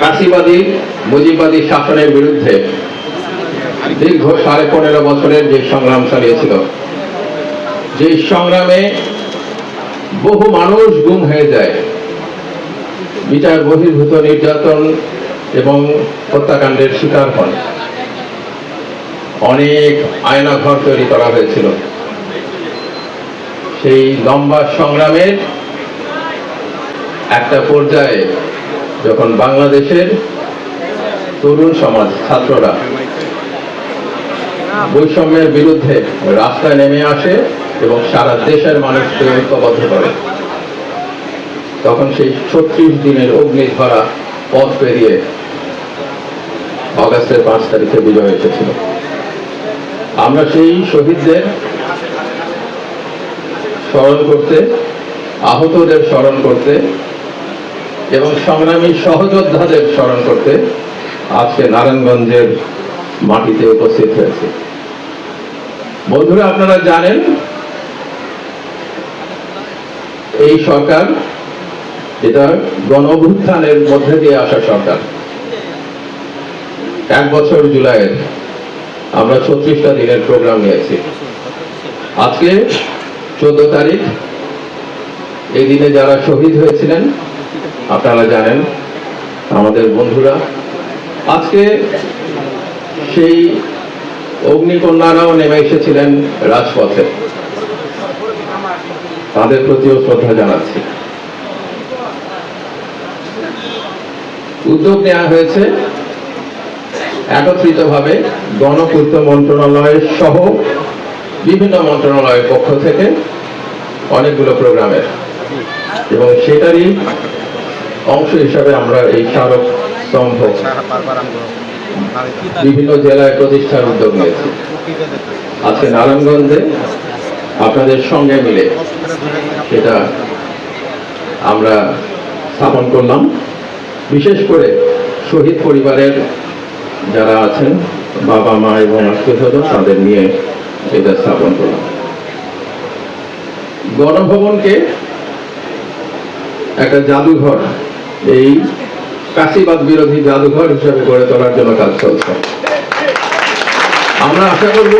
কাশিবাদী মুজিবাদী শাসনের বিরুদ্ধে দীর্ঘ সাড়ে পনেরো বছরের যে সংগ্রাম চালিয়েছিল। যে সংগ্রামে বহু মানুষ গুম হয়ে যায়। বিচার, বহির্ভূত নির্যাতন এবং হত্যাকাণ্ডের শিকার হন। অনেক আয়নাঘর তৈরি করা হয়েছিল। সেই লম্বা সংগ্রামের একটা পর্যায়ে যখন বাংলাদেশের তরুণ সমাজ, ছাত্ররা বৈষম্যের বিরুদ্ধে রাস্তায় নেমে আসে এবং সারা দেশের মানুষকে ঐক্যবদ্ধ করে, তখন সেই ছত্রিশ দিনের অগ্নিধরা পথ পেরিয়ে অগাস্টের পাঁচ তারিখে বিজয় এসেছিল। আমরা সেই শহীদদের স্মরণ করতে, আহতদের স্মরণ করতে এবং সংগ্রামী সহযোদ্ধাদের স্মরণ করতে আজকে নারায়ণগঞ্জের মাটিতে উপস্থিত হয়েছে। বন্ধুরা, আপনারা জানেন, এই সরকার এটা গণ অভ্যুত্থানের মধ্যে দিয়ে আসা সরকার। এক বছর জুলাইয়ের আমরা ছত্রিশটা দিনের প্রোগ্রাম নিয়েছি। আজকে চোদ্দ তারিখ, এই দিনে যারা শহীদ হয়েছিলেন আপনারা জানেন, আমাদের বন্ধুরা। আজকে সেই অগ্নিকন্যারাও নেমে এসেছিলেন রাজপথে। তাদের প্রতিও শ্রদ্ধা জানাচ্ছি। উদ্যোগ নেওয়া হয়েছে একত্রিতভাবে গণপূর্ত মন্ত্রণালয়ের সহ বিভিন্ন মন্ত্রণালয়ের পক্ষ থেকে অনেকগুলো প্রোগ্রামের। এবং সেটারই অংশ হিসাবে আমরা এই স্মারক স্তম্ভ বিভিন্ন জেলায় প্রতিষ্ঠার উদ্যোগ নিয়েছি। আজকে নারায়ণগঞ্জে আপনাদের সঙ্গে মিলে সেটা আমরা স্থাপন করলাম। বিশেষ করে শহীদ পরিবারের যারা আছেন, বাবা, মা এবং আত্মীয় তাদের নিয়ে এটা স্থাপন করলাম। গণভবনকে একটা জাদুঘর এই কাশিবাদ বিরোধী জাদুঘর হিসেবে গড়ে তোলার জন্য কাজ চলছে। আমরা আশা করব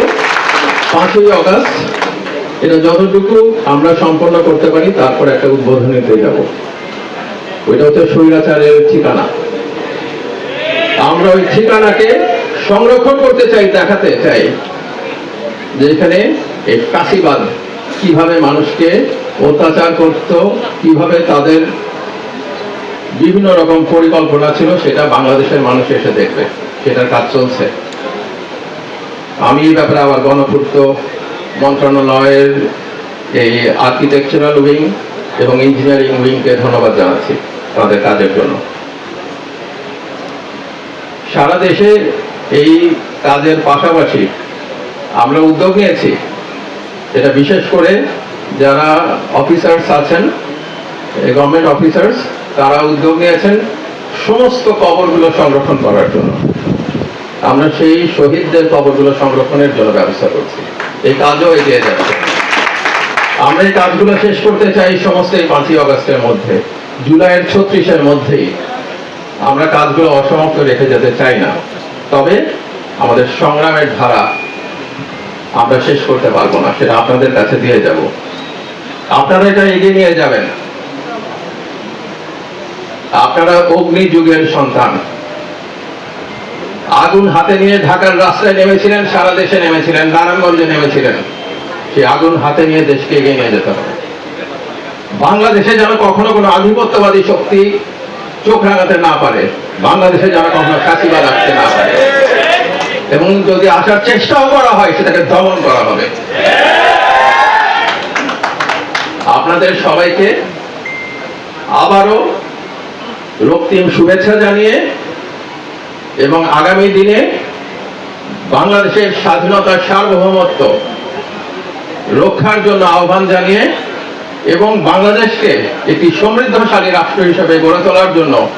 পাঁচই অগাস্ট, এটা যতটুকু আমরা সম্পন্ন করতে পারি, তারপর একটা উদ্বোধনীতে যাব। ওইটা হচ্ছে স্বৈরাচারের ঠিকানা। আমরা ওই ঠিকানাকে সংরক্ষণ করতে চাই, দেখাতে চাই যে এখানে এই কাশিবাদ কীভাবে মানুষকে অত্যাচার করত, কীভাবে তাদের বিভিন্ন রকম পরিকল্পনা ছিল, সেটা বাংলাদেশের মানুষ এসে দেখবে, সেটার কাজ চলছে। আমি এই ব্যাপারে আবার গণপূর্ত মন্ত্রণালয়ের এই আর্কিটেকচারাল উইং এবং ইঞ্জিনিয়ারিং উইংকে ধন্যবাদ জানাচ্ছি তাদের কাজের জন্য। সারা দেশে এই কাজের পাশাপাশি আমরা উদ্যোগ নিয়েছি, এটা বিশেষ করে যারা অফিসার্স আছেন গভর্নমেন্ট অফিসার্স তারা উদ্যোগ নিয়েছেন সমস্ত কবরগুলো সংরক্ষণ করার জন্য। আমরা সেই শহীদদের কবরগুলো সংরক্ষণের জন্য ব্যবস্থা করছি। এই কাজও এগিয়ে যাচ্ছে। আমরা এই কাজগুলো শেষ করতে চাই সমস্ত এই পাঁচই অগস্টের মধ্যে। জুলাইয়ের ছত্রিশের মধ্যেই আমরা কাজগুলো অসমাপ্ত রেখে যেতে চাই না। তবে আমাদের সংগ্রামের ধারা আমরা শেষ করতে পারব না, সেটা আপনাদের কাছে দিয়ে যাব। আপনারা এটা এগিয়ে নিয়ে যাবেন। আপনারা অগ্নি যুগের সন্তান। আগুন হাতে নিয়ে ঢাকার রাস্তায় নেমেছিলেন, সারা দেশে নেমেছিলেন, নারায়ণগঞ্জে নেমেছিলেন। সেই আগুন হাতে নিয়ে দেশকে এগিয়ে নিয়ে যেতে হবে। বাংলাদেশে যেন কখনো কোনো আধিপত্যবাদী শক্তি চোখ রাঙাতে না পারে, বাংলাদেশে যেন কখনো ফাঁসিবাদ আসতে না পারে। এবং যদি আসার চেষ্টাও করা হয়, সেটাকে দমন করা হবে। আপনাদের সবাইকে আবারও রক্তিম শুভেচ্ছা জানিয়ে এবং আগামী দিনে বাংলাদেশের স্বাধীনতার সার্বভৌমত্ব রক্ষার জন্য আহ্বান জানিয়ে এবং বাংলাদেশকে একটি সমৃদ্ধশালী রাষ্ট্র হিসেবে গড়ে তোলার জন্য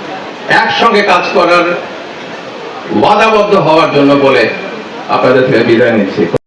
একসঙ্গে কাজ করার ওয়াদাবদ্ধ হওয়ার জন্য বলে আপনাদের থেকে বিদায় নিচ্ছি।